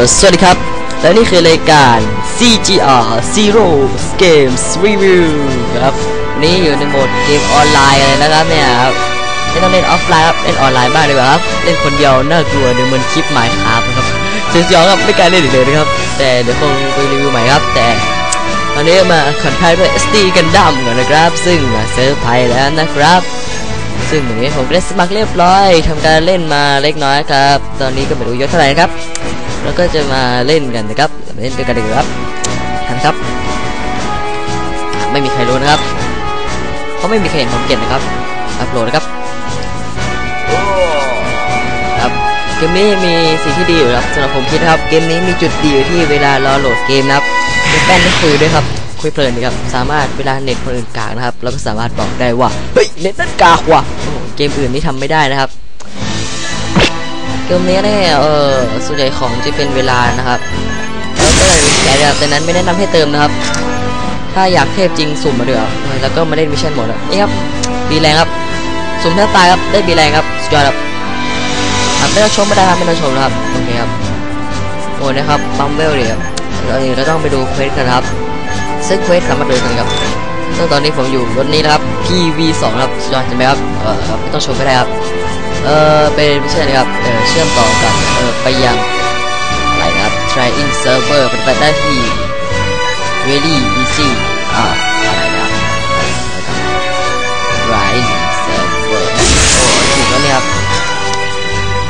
สวัสดีครับ และนี่คือรายการ CGR Zero Games Review ครับวันนี้อยู่ในโหมดเกมออนไลน์เลยนะครับเนี่ยครับไม่ต้องเล่นออฟไลน์ครับเล่นออนไลน์บ้างดีกว่าครับเล่นคนเดียวน่ากลัวเดี๋ยวเหมือนคลิปหมายครับครับเสียงครับไม่กล้าเล่นอีกเลยนะครับ แต่เดี๋ยวคงไปรีวิวใหม่ครับ แต่ตอนนี้มาคอนไทยด้วย SD กันดั้มก่อนนะครับ ซึ่งเซิร์ฟไทยแล้วนะครับซึ่งวันนี้ผมได้สมัครเรียบร้อยทำการเล่นมาเล็กน้อยครับ ตอนนี้ก็ไม่รู้เยอะเท่าไหร่นะครับ แล้วก็จะมาเล่นกันนะครับเล่นด้วยกันดีกว่าครับทันครับ ไม่มีใครรู้นะครับเพราะไม่มีใครเห็นผมเก็บนะครับ อัปโหลดนะครับครับเกมนี้มีสิ่งที่ดีอยู่ครับสำหรับผมคิดนะครับเกมนี้มีจุดดีอยู่ที่เวลารอโหลดเกมนะครับมีแป้นได้คุยด้วยครับคุยเพลินดีครับสามารถเวลาเน็ตคนอื่นกากนะครับเราก็สามารถบอกได้ว่าเฮ้ยเน็ตนั่นกากว่ะเกมอื่นนี่ทำไม่ได้นะครับ เกมนี้เนี่ยเออส่วนใหญ่ของจะเป็นเวลานะครับแล้วก็เลยแต่แบบแต่นั้นไม่แนะนำให้เติมนะครับ ถ้าอยากเทพจริงสุ่มมาเดือแล้วก็มาเล่นมิชชั่นหมดนี่ครับบีแรงครับสุ่มแทบตายครับได้บีแรงครับสุดยอดครับอะไม่ต้องชมไม่ได้ครับไม่ต้องชมนะครับโอเคครับโอ้นะครับบัมเบลเลยครับเราเองเราต้องไปดูเควสกันครับซึ่งเควสสามารถดูกันครับซึ่งตอนนี้ผมอยู่รถนี้นะครับ PV2 ครับสุดยอดใช่ไหมครับเออไม่ต้องชมไม่ได้ครับ เออเป็นไม่ใช่นะครับเออเชื่อมต่อกับเออไปยังอะไรนะครับ trying server เป็นไปได้ที่ very easy อ่าอะไรนะครับ trying server โอ้ถูกแล้วเนี่ยครับ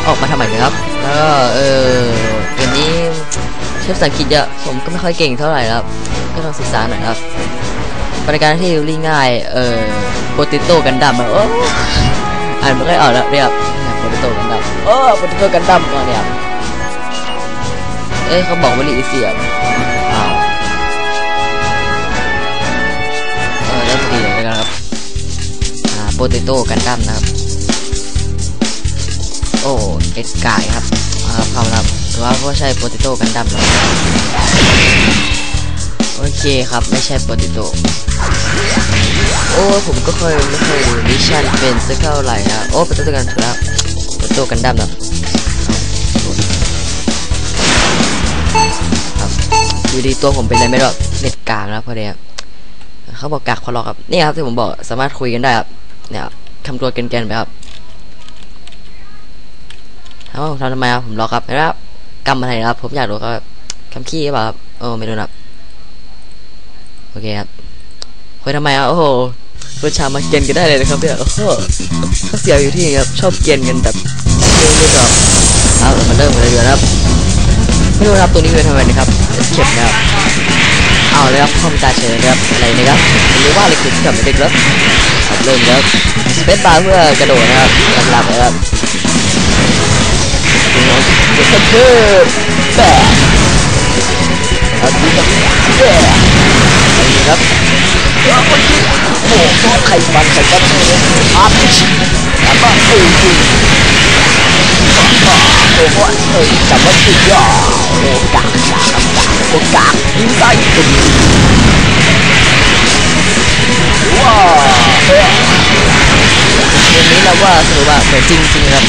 ออกมาทำไมเนะครับ แล้วก็เออเกมนี้เชฟภาษาอังกฤษเยอะผมก็ไม่ค่อยเก่งเท่าไหร่ครับ ก็ต้องศึกษาหน่อยครับบริการที่รีง่าย เออโปรติโต้กันดั้มอะโอ้ อ่านไม่ค่อยออกแล้วเนี่ยบโปรตุโตกันดั้มโอ้โปรตุโตกันดั้มก่อนเนี่ยเอ้ยเขาบอกว่าลีเสียบอ้าวเออได้พอดีเลยนะครับอ่าโปรตุโตกันดั้มนะครับ โอ้เอ็ดกายครับอ่าเข้ามาครับหรือว่าก็ใช่โปรตุโตกันดั้มนะโอเคครับ ไม่ใช่โปรตุโต โอ้ผมก็เคยไม่เคยดูมิชชั่นเป็นสักเท่าไหร่นะโอ้เป็นตัวกันครับเป็นตัวกันดั้มนะรับอยู่ดีตัวผมเป็นอะไรไม่รู้เน็ตกลางนะพอดีครับเขาบอกกากพอลอครับนี่ครับที่ผมบอกสามารถคุยกันได้ครับเนี่ยทำตัวเกนๆไปครับถามว่าผมทำทำไมครับผมรอครับนะครับกำอะไรนครับผมอยากรู้ครับคำขี้หรือเปล่าครับโอ้ไม่รู้นะครับโอเคครับ คุยทำไมอะโอ้โหเพื่อนชามาเกณฑ์กันได้เลยนะครับเนี่ยโอ้โหก็เสียอยู่ที่ครับชอบเกณฑ์กันแบบเรื่องไม่จบเอาเรามาเริ่มกันเลยดีกว่านะครับไม่รู้นะครับตัวนี้เป็นทำไมนะครับเอสเคปนะครับเอาเลยครับคอมตาเฉยนะครับอะไรนะครับหรือว่าอะไรคือที่กับเด็กแล้วครับเริ่มครับสเปซบาร์เพื่อกระโดดนะครับหลับๆนะครับดูน้องเด็กเพิ่มแบกครับดูกับแบ โหไข่มันไข่มันอาร์ติชแล้วก็โอ้โหโอ้โหเอ้ยจับว่าสุดยอดโอ้กากกากกากโอ้กากยิงได้ตึงว้าวเฮ้ยเกมนี้เราว่าสนุกมากเหมือนจริงจริงครับ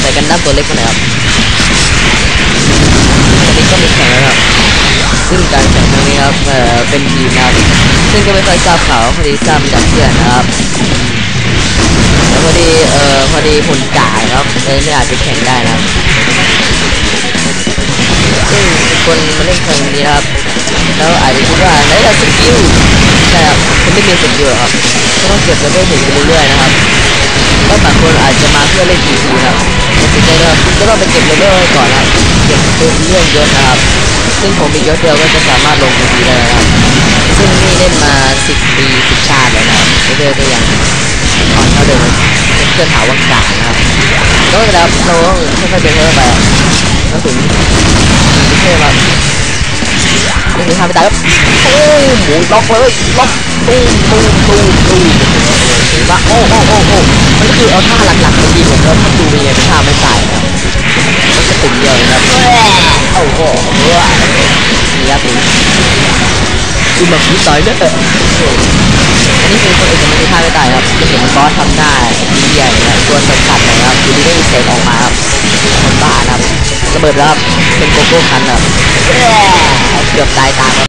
แต่กันดั้มตัวเล็กมาหน่อยครับอันนี้ก็มีแข่งแล้วครับซึ่งการแข่ง ครับเอ่อเป็นทีมนะครับ ซึ่งก็ไม่ค่อยทราบข่าวพอดีทราบมาจากเพื่อนนะครับแล้วพอดีเอ่อพอดีผลกาครับเลยไม่อาจจะแข่งได้นะครับซึ่งคนมาเล่นครั้งนี้ครับแล้วอาจจะคิดว่าไหนล่ะสกิลใช่ครับคุณไม่มีสกิลหรอกครับก็ต้องเก็บเลเวลถึงไปเรื่อยๆนะครับแล้วบางคนอาจจะมาเพื่อเล่น PC ครับแต่สุดท้ายแล้วก็ต้องไปเก็บเลเวลไว้ก่อนนะครับเก็บตัวเลื่อนยศนะครับ ซึ่งผมมียศเดียวก็จะสามารถลง PC ได้แล้วครับซึ่งนี่เล่นมา10ปี10ชาติแล้วนะครับเลเวลก็ยังอ่อนเท่าเดิมเป็นเพื่อนหาวังกานะครับก็แล้วเราต้องค่อยๆเป็นค่อยๆไปแล้วถึงถึงเท่ครับนี่คือทำไปตายครับโอ้หมูล็อกเลยล็อกตูมตูมตูมตูมเห็นปะโอ้โอ้โอ้โอ้มันก็คือเอาท่าหลักๆมายิงผมแล้วถ้าดูเป็นไงเป็นท่าไม่ตายนะครับมันจะตุ่มเดียว คือแบบนี้ตายแน่อันนี้คือคนอื่นจะไม่มีท่าไม่ตายครับเห็นบอสทำได้ดีใหญ่นะครับตัวสัมผัญนะครับอยู่ดีก็มีเสียงออกมาครับคนบ้านะครับระเบิดแล้วครับเป็นโกโก้คันครับเกือบตายตาม